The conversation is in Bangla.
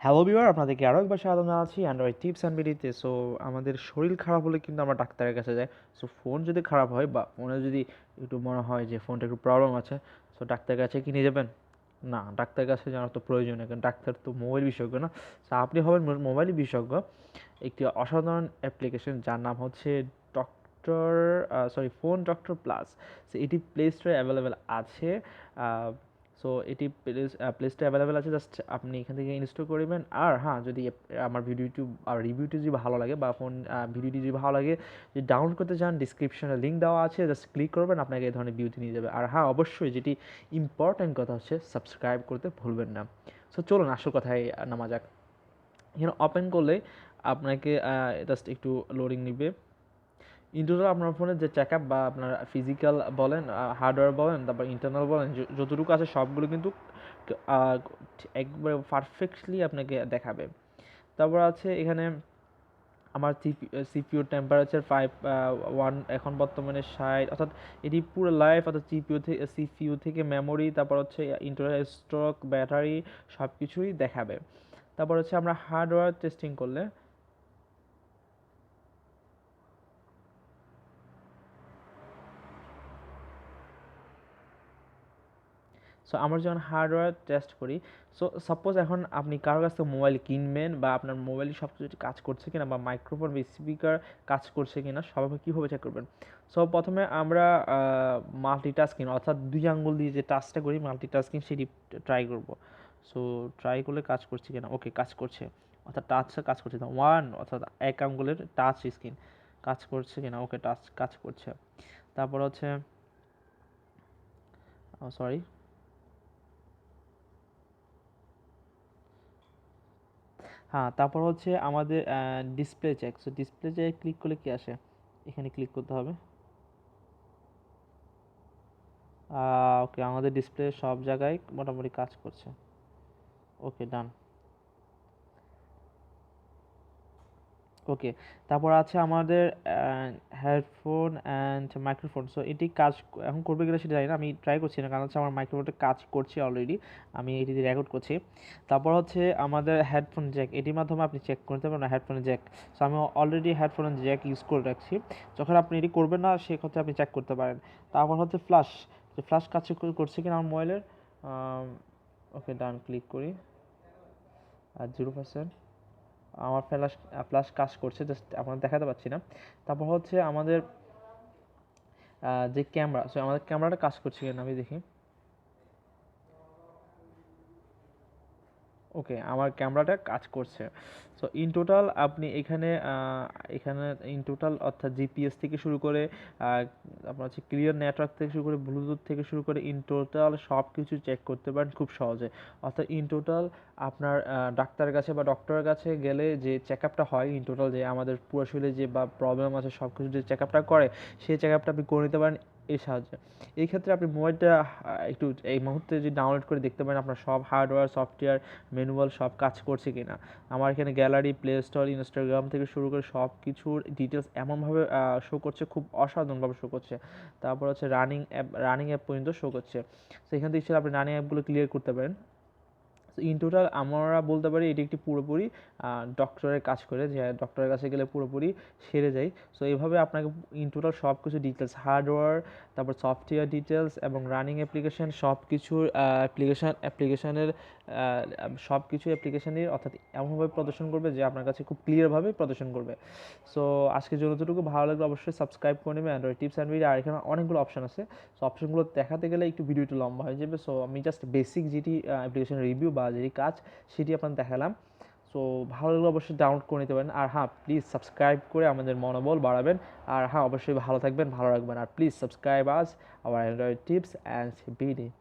হ্যালো বিওয়ার আপনাদেরকে আরও একবার স্বাগত জানাচ্ছি অ্যান্ড্রয়েড টিপস অ্যান্ড বিডিতে সো আমাদের শরীর খারাপ হলে কিন্তু আমরা ডাক্তারের কাছে যাই। সো ফোন যদি খারাপ হয় বা ফোনে যদি একটু মনে হয় যে ফোনটা একটু প্রবলেম আছে সো ডাক্তারের কাছে কি নিয়ে যাবেন? না, ডাক্তারের কাছে জানার তো প্রয়োজন নেই, কারণ ডাক্তার তো মোবাইল বিশেষজ্ঞ না। সো আপনি হবেন মোবাইল বিশেষজ্ঞ। একটি অসাধারণ অ্যাপ্লিকেশন যার নাম হচ্ছে doctor sorry phone doctor plus so এটি প্লে স্টোরে অ্যাভেলেবেল আছে। সো এটি প্লেস প্লে স্টোরে অ্যাভেলেবেল আছে জাস্ট আপনি এখান থেকে ইনস্টল করবেন আর হ্যাঁ যদি আমার ভিডিওটি আর রিভিউটি যদি ভালো লাগে বা ফোন ভিডিওটি যদি ভালো লাগে, যদি ডাউনলোড করতে চান ডিসক্রিপশনে লিঙ্ক দেওয়া আছে জাস্ট ক্লিক করবেন, আপনাকে এই ধরনের ভিউটি নিয়ে যাবে। আর হ্যাঁ অবশ্যই যেটি ইম্পর্ট্যান্ট কথা হচ্ছে সাবস্ক্রাইব করতে ভুলবেন না। সো চলুন আসল কথায় নামা যাক। এখানে ওপেন করলে আপনাকে জাস্ট একটু লোডিং নিবে। ইন টোটাল আপনার ফোনের যে চেক আপ বা আপনার ফিজিক্যাল বলেন হার্ডওয়্যার বলেন, তারপর ইন্টারনাল বলেন যতটুকু আছে সবগুলো কিন্তু একবারে পারফেক্টলি আপনাকে দেখাবে। তারপর আছে এখানে আমার সিপিউর টেম্পারেচার ফাইভ ওয়ান এখন বর্তমানে ষাট, অর্থাৎ এটি পুরো লাইফ অর্থাৎ সিপিউ থেকে সিপিইউ থেকে মেমোরি তারপর হচ্ছে ইন্টারনাল স্ট্রোক ব্যাটারি সব কিছুই দেখাবে। তারপর হচ্ছে আমরা হার্ডওয়্যার টেস্টিং করলে সো আমরা যখন হার্ডওয়্যার টেস্ট করি সো সাপোজ এখন আপনি কারোর কাছ থেকে মোবাইল কিনবেন বা আপনার মোবাইলে সব কিছু কাজ করছে কিনা বা মাইক্রোফোন বা স্পিকার কাজ করছে কিনা সবাই কীভাবে চেক করবেন? সো প্রথমে আমরা মাল্টি মাল্টিটাস্কিং অর্থাৎ দুই আঙ্গুল দিয়ে যে টাচটা করি মাল্টি মাল্টিটাস্কিং সেটি ট্রাই করব। সো ট্রাই করলে কাজ করছে কিনা? ওকে কাজ করছে। অর্থাৎ টাচটা কাজ করছে না ওয়ান অর্থাৎ এক আঙ্গুলের টাচ স্ক্রিন কাজ করছে কিনা? ওকে টাচ কাজ করছে। তারপর হচ্ছে সরি হ্যাঁ তারপর হচ্ছে আমাদের display check so display check click করলে কি আসে? এখানে ক্লিক করতে হবে। ওকে আমাদের ডিসপ্লে সব জায়গায় মোটামুটি কাজ করছে। ওকে ডান ওকে, তারপর আছে আমাদের হেডফোন অ্যান্ড মাইক্রোফোন। সো এটি কাজ এখন করবে কিনা সেটা জানি না, আমি ট্রাই করছি না, কারণ হচ্ছে আমার মাইক্রোফোনটা কাজ করছে অলরেডি আমি এটি রেকর্ড করছি। তারপর হচ্ছে আমাদের হেডফোন জ্যাক এটির মাধ্যমে আপনি চেক করতে পারবেন হেডফোনের জ্যাক সো আমি অলরেডি হেডফোনের জ্যাক ইউজ করে রাখছি। যখন আপনি এটি করবেন না সেক্ষেত্রে আপনি চেক করতে পারেন। তারপর হচ্ছে ফ্লাশ ফ্লাশ কাজ করছে কিনা আমার মোবাইলের ওকে, ডান ক্লিক করি। আর জিরো পার্সেন্ট আমার ফ্ল্যাশ ফ্ল্যাশ কাজ করছে জাস্ট আপনাদের দেখাতে পাচ্ছি না। তারপর হচ্ছে আমাদের যে ক্যামেরা সো আমাদের ক্যামেরাটা কাজ করছে কিনা আমি দেখি। ওকে, আমার ক্যামেরাটা কাজ করছে। সো ইন টোটাল আপনি এখানে এখানে ইন টোটাল অর্থাৎ জিপিএস থেকে শুরু করে আপনার হচ্ছে ক্লিয়ার নেটওয়ার্ক থেকে শুরু করে ব্লুটুথ থেকে শুরু করে ইন টোটাল সব কিছু চেক করতে পারেন খুব সহজে। অর্থাৎ ইন টোটাল আপনার ডাক্তারের কাছে বা ডক্টরের কাছে গেলে যে চেক আপটা হয় ইন টোটাল যে আমাদের পুরো শরীরে যে বা প্রবলেম আছে সব কিছু যে চেক আপটা করে, সেই চেক আপটা আপনি করে নিতে পারেন এর সাহায্যে। এই ক্ষেত্রে আপনি মোবাইলটা একটু এই মুহূর্তে যদি ডাউনলোড করে দেখতে পারেন আপনার সব হার্ডওয়্যার সফটওয়্যার ম্যানুয়াল সব কাজ করছে কি না আমার এখানে গ্যালারি প্লে স্টোর ইনস্টাগ্রাম থেকে শুরু করে সব কিছুর ডিটেলস এমনভাবে শো করছে, খুব অসাধারণভাবে শো করছে। তারপর হচ্ছে রানিং অ্যাপ রানিং অ্যাপ পর্যন্ত শো করছে। সেখান থেকে আপনি রানিং অ্যাপগুলো ক্লিয়ার করতে পারেন ইন টোটাল আমরা বলতে পারি এটি একটি পুরোপুরি ডক্টরের কাজ করে, যে ডক্টরের কাছে গেলে পুরোপুরি সেরে যায়। সো এইভাবে আপনাকে ইন টোটাল সব কিছু ডিটেলস হার্ডওয়্যার তারপর সফটওয়্যার ডিটেলস এবং রানিং অ্যাপ্লিকেশন সব কিছুর অ্যাপ্লিকেশান অ্যাপ্লিকেশানের সব কিছু অ্যাপ্লিকেশানের অর্থাৎ এমনভাবে প্রদর্শন করবে যে আপনার কাছে খুব ক্লিয়ারভাবে প্রদর্শন করবে। সো আজকে যতটুকু ভালো লাগলে অবশ্যই সাবস্ক্রাইব করে নেবে অ্যান্ড্রয়েড টিপস অ্যান্ড ভিডিও আর এখানে অনেকগুলো অপশন আছে। সো অপশনগুলো দেখাতে গেলে একটু ভিডিও একটু লম্বা হয়ে যাবে। সো আমি জাস্ট বেসিক যেটি অ্যাপ্লিকেশন রিভিউ বা যেটি কাজ, সেটি আপনার দেখালাম। সো ভালো লাগলে অবশ্যই ডাউনলোড করে নিতে পারেন। আর হ্যাঁ প্লিজ সাবস্ক্রাইব করে আমাদের মনোবল বাড়াবেন। আর হ্যাঁ অবশ্যই ভালো থাকবেন, ভালো রাখবেন। আর please subscribe us our android tips and video